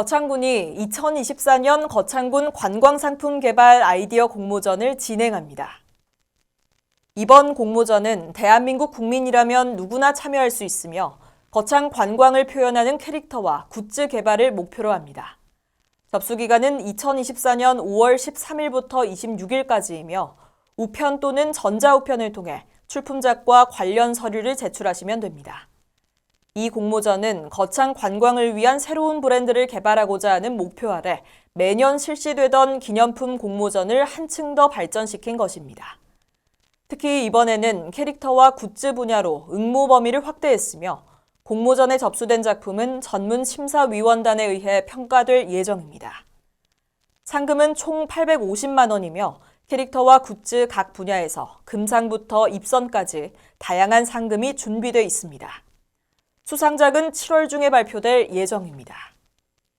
거창군이 2024년 거창군 관광상품 개발 아이디어 공모전을 진행합니다. 이번 공모전은 대한민국 국민이라면 누구나 참여할 수 있으며 거창 관광을 표현하는 캐릭터와 굿즈 개발을 목표로 합니다. 접수 기간은 2024년 5월 13일부터 26일까지이며 우편 또는 전자우편을 통해 출품작과 관련 서류를 제출하시면 됩니다. 이 공모전은 거창 관광을 위한 새로운 브랜드를 개발하고자 하는 목표 아래 매년 실시되던 기념품 공모전을 한층 더 발전시킨 것입니다. 특히 이번에는 캐릭터와 굿즈 분야로 응모 범위를 확대했으며 공모전에 접수된 작품은 전문 심사위원단에 의해 평가될 예정입니다. 상금은 총 850만 원이며 캐릭터와 굿즈 각 분야에서 금상부터 입선까지 다양한 상금이 준비돼 있습니다. 수상작은 7월 중에 발표될 예정입니다.